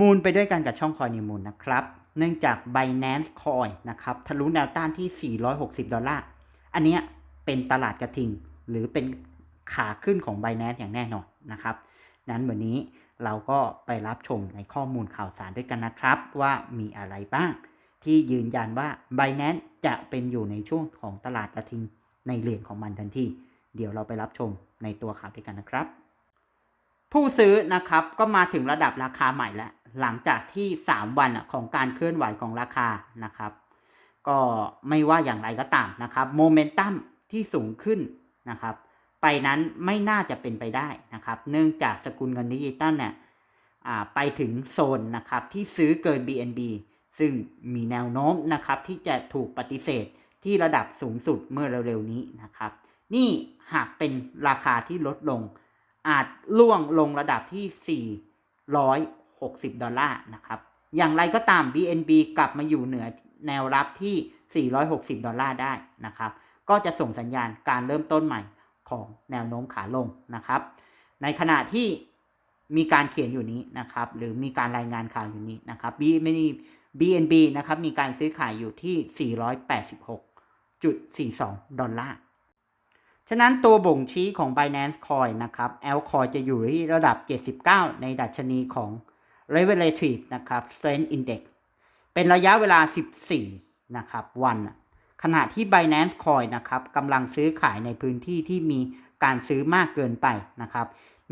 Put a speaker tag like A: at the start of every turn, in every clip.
A: มูลไปด้วยกันกับช่องคอยนิวมูลนะครับ เนื่องจาก Binance Coin นะครับทะลุแนวต้านที่ 460 ดอลลาร์ อันเนี้ยเป็นตลาดกระทิง หรือเป็นขาขึ้นของ Binance อย่างแน่นอนนะครับ นั้นวันนี้เราก็ไปรับชมในข้อมูลข่าวสารด้วยกันนะครับ ว่ามีอะไรบ้าง ที่ยืนยันว่า Binance จะเป็นอยู่ในช่วงของตลาดกระทิงในเหรียญของมันทันทีเดี๋ยวเราไปรับชมในตัวข่าวด้วยกันนะครับ ผู้ซื้อนะครับก็มาถึงระดับราคาใหม่แล้ว หลังจากที่ 3 วันของการเคลื่อนไหวของราคานะครับ ก็ไม่ว่าอย่างไรก็ตามนะครับโมเมนตัมที่สูงขึ้นนะครับ ไปนั้นไม่น่าจะเป็นไปได้นะครับ เนื่องจากสกุลเงินดิจิตอลเนี่ยไปถึงโซนนะครับที่ซื้อเกิน BNB ซึ่งมีแนวโน้มนะครับที่จะถูกปฏิเสธที่ระดับสูงสุดเมื่อเร็วๆนี้นะครับ นี่หากเป็นราคาที่ลดลง อาจล่วงลงระดับที่ 460 ดอลลาร์นะครับ อย่างไรก็ตาม BNB กลับมาอยู่เหนือแนวรับที่ 460 ดอลลาร์ได้นะครับ ก็จะส่งสัญญาณการเริ่มต้นใหม่ของแนวโน้มขาลงนะครับ ในขณะที่มีการเขียนอยู่นี้นะครับ หรือมีการรายงานข่าวอยู่นี้นะครับ B ไม่มี BNB นะครับ มีการซื้อขายอยู่ที่ 486.42 ดอลลาร์ ฉะนั้นตัวบ่งชี้ของ Binance Coin นะครับ Lcoin จะอยู่ที่ระดับ 79 ในดัชนีของ Relative นะครับ Strength Index เป็นระยะเวลา 14 นะครับ วัน ขณะที่ Binance Coin นะครับกำลังซื้อขายในพื้นที่ที่มีการซื้อมากเกินไปนะครับ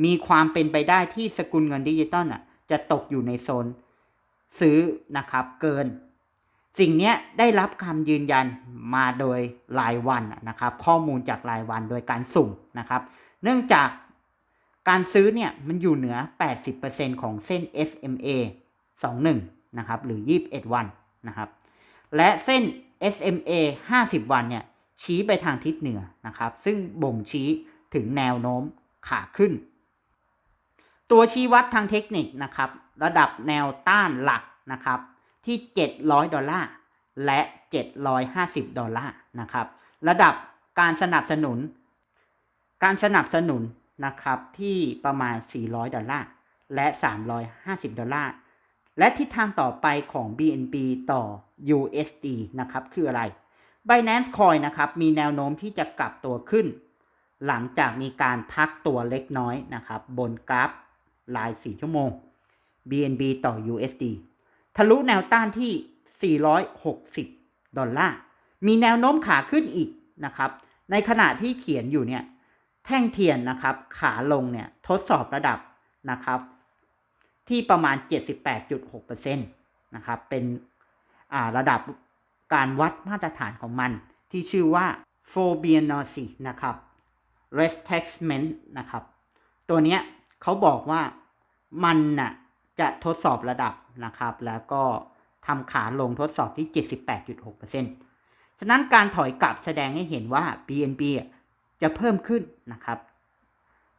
A: มีความเป็นไปได้ที่สกุลเงินดิจิตอลน่ะจะตกอยู่ในโซนซื้อนะครับเกิน สิ่งนี้ได้รับคำยืนยันมาโดยรายวันนะนะครับ ข้อมูลจากรายวันโดยการสุ่มนะครับ เนื่องจาก การซื้อเนี่ยมันอยู่เหนือ 80%ของเส้น SMA 21 นะครับ หรือ 21 วันนะครับ และเส้น SMA 50 วันเนี่ยชี้ไปทางทิศเหนือนะครับ ซึ่งบ่งชี้ถึงแนวโน้มขาขึ้น ตัวชี้วัดทางเทคนิคนะครับ ระดับแนวต้านหลักนะครับที่ 700 ดอลลาร์ และ 750 ดอลลาร์นะครับ ระดับการสนับสนุน การสนับสนุน นะครับที่ประมาณ 400 ดอลลาร์ และ 350 ดอลลาร์ และทิศทางต่อไปของ BNB ต่อ USD นะครับ คืออะไร Binance Coin นะครับ มีแนวโน้มที่จะกลับตัวขึ้น หลังจากมีการพักตัวเล็กน้อยนะครับ บนกราฟราย 4 ชั่วโมง BNB ต่อ USD ทะลุแนวต้านที่ 460 ดอลลาร์ มีแนวโน้มขาขึ้นอีกนะครับ ในขณะที่เขียนอยู่เนี่ย แท่งเทียนนะครับ ขาลงเนี่ยทดสอบระดับนะครับ ที่ประมาณ 78.6%นะครับ เป็นระดับการวัดมาตรฐานของมัน ที่ชื่อว่า Fibonacci นะครับ Retracement นะครับ ตัวเนี้ยเขาบอกว่ามันน่ะจะทดสอบระดับนะครับ แล้วก็ทำขาลงทดสอบที่ 78.6%ฉะนั้นการถอยกลับแสดงให้เห็นว่า BNB อะ จะเพิ่มขึ้นนะครับ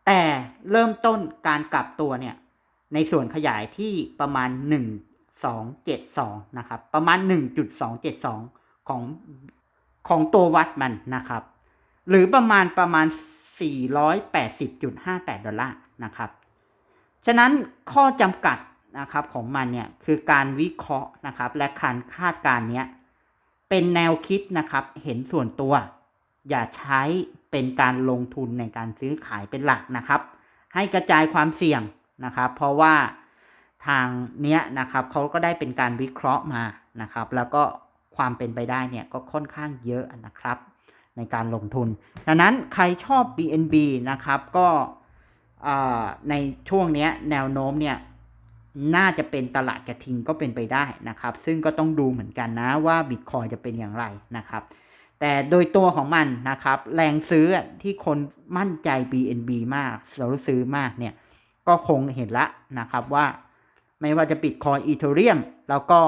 A: แต่เริ่มต้นการกลับตัวเนี่ยในส่วนขยายที่ประมาณ 1272 นะครับ ประมาณ 1.272 ของของตัววัดมันนะครับ หรือประมาณประมาณ 480.58 ดอลลาร์นะครับ ฉะนั้นข้อจำกัดนะครับของมันเนี่ยคือการวิเคราะห์นะครับและการคาดการณ์เนี้ยเป็นแนวคิดนะครับเห็นส่วนตัว อย่าใช้ เป็นการลงทุนในการซื้อขายเป็นหลักนะครับ ให้กระจายความเสี่ยงนะครับ เพราะว่าทางเนี้ยนะครับเขาก็ได้เป็นการวิเคราะห์มานะครับ แล้วก็ความเป็นไปได้เนี่ยก็ค่อนข้างเยอะนะครับ ในการลงทุนดังนั้นใครชอบ BNB นะครับก็ในช่วงเนี้ยแนวโน้มเนี่ยน่าจะเป็นตลาดกระทิงก็เป็นไปได้นะครับ ซึ่งก็ต้องดูเหมือนกันนะว่า Bitcoin จะเป็นอย่างไรนะครับ แต่โดยตัวของมันนะครับ แรงซื้อที่คนมั่นใจ BNB มากเราซื้อมากเนี่ย ก็คงเห็นละนะครับว่าไม่ว่าจะ Bitcoin Ethereum แล้วก็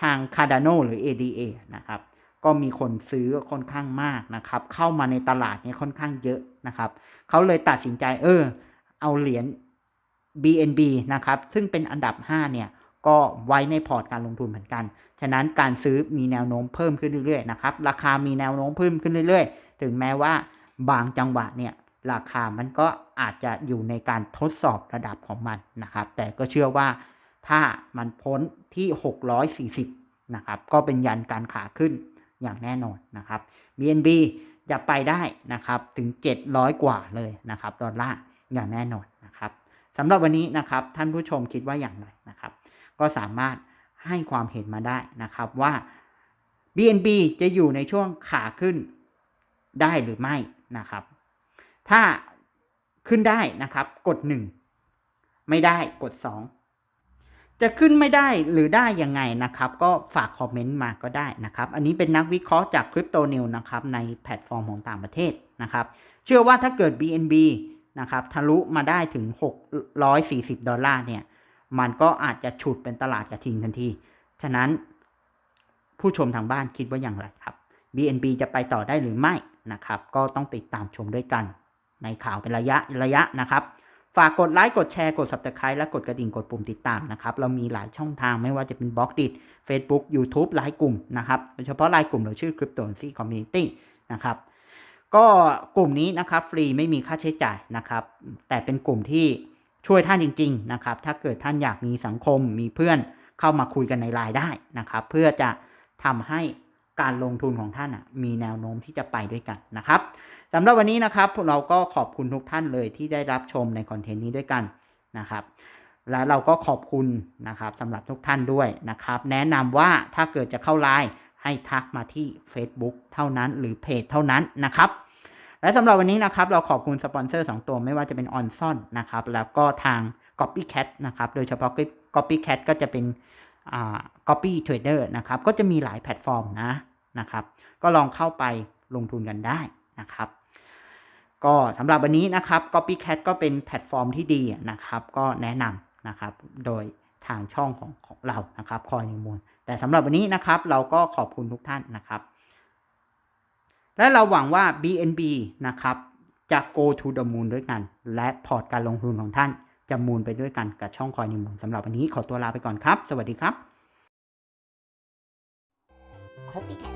A: ทาง Cardano หรือ ADA นะครับ ก็มีคนซื้อค่อนข้างมากนะครับ เข้ามาในตลาดเนี่ยค่อนข้างเยอะนะครับ เขาเลยตัดสินใจเออ เอาเหรียญ BNB นะครับ ซึ่งเป็นอันดับ 5 เนี่ย ก็ไว้ในพอร์ตการลงทุนเหมือนกัน ฉะนั้นการซื้อมีแนวโน้มเพิ่มขึ้นเรื่อยๆนะครับ ราคามีแนวโน้มเพิ่มขึ้นเรื่อยๆ ถึงแม้ว่าบางจังหวะเนี่ยราคามันก็อาจจะอยู่ในการทดสอบระดับของมันนะครับ แต่ก็เชื่อว่าถ้ามันพ้นที่ 640 นะครับ ก็เป็นยันการขาขึ้นอย่างแน่นอนนะครับ BNB จะไปได้นะครับถึง 700 กว่าเลยนะครับ ดอลลาร์อย่างแน่นอนนะครับสำหรับวันนี้นะครับ ท่านผู้ชมคิดว่าอย่างไรนะครับ ก็สามารถให้ความเห็นมาได้นะครับว่า BNB จะอยู่ในช่วงขาขึ้นได้หรือไม่นะครับ ถ้าขึ้นได้นะครับกด 1 ไม่ได้กด 2 จะขึ้นไม่ได้หรือได้ยังไงนะครับ ก็ฝากคอมเมนต์มาก็ได้นะครับ อันนี้เป็นนักวิเคราะห์จากคริปโตนิวนะครับในแพลตฟอร์มของต่างประเทศนะครับ เชื่อว่าถ้าเกิด BNB นะครับทะลุมาได้ถึง 640 ดอลลาร์เนี่ย มันก็อาจจะฉุดเป็นตลาดกระทิงทันที ฉะนั้นผู้ชมทางบ้านคิดว่าอย่างไรครับ BNB จะไปต่อได้หรือไม่นะครับ ก็ต้องติดตามชมด้วยกัน ในข่าวเป็นระยะระยะนะครับ ฝากกดไลค์กดแชร์กด subscribe และกดกระดิ่งกดปุ่มติดตามนะครับ เรามีหลายช่องทางไม่ว่าจะเป็นบล็อกดิ Facebook YouTube ไลน์กลุ่มนะครับโดยเฉพาะไลน์กลุ่มเราชื่อ Cryptocurrency Community นะครับก็กลุ่มนี้นะครับฟรีไม่มีค่าใช้จ่ายนะครับ แต่เป็นกลุ่มที่ ช่วยท่านจริงๆนะครับถ้าเกิดท่านอยากมีสังคมมีเพื่อนเข้ามาคุยกันในไลน์ได้นะครับ เพื่อจะทำให้การลงทุนของท่านมีแนวโน้มที่จะไปด้วยกันนะครับสำหรับวันนี้นะครับเราก็ขอบคุณทุกท่านเลยที่ได้รับชมในคอนเทนต์นี้ด้วยกันนะครับ และเราก็ขอบคุณนะครับสำหรับทุกท่านด้วยนะครับ แนะนำว่าถ้าเกิดจะเข้าไลน์ให้ทักมาที่ Facebook เท่านั้น หรือเพจเท่านั้นนะครับ และสำหรับวันนี้นะครับเราขอบคุณสปอนเซอร์ 2 ตัวไม่ว่าจะเป็น o n s o n นะครับแล้วก็ทาง Copycat นะครับโดยเฉพาะ Copycat ก็จะเป็นอ่า Copy Trader นะครับก็จะมีหลายแพลตฟอร์มนะนะครับก็ลองเข้าไปลงทุนกันได้นะครับก็สำหรับวันนี้นะครับ Copycat ก็เป็นแพลตฟอร์มที่ดีนะครับก็แนะนำนะครับโดยทางช่องของของเรานะครับคอยนิมูลแต่สำหรับวันนี้นะครับเราก็ขอบคุณทุกท่านนะครับ และเราหวังว่า BNB นะครับจะ go to the moon ด้วยกัน และพอร์ตการลงทุนของท่านจะมูลไปด้วยกันกับช่องคอยนิมูลสำหรับวันนี้ขอตัวลาไปก่อนครับ สวัสดีครับ
B: Copycat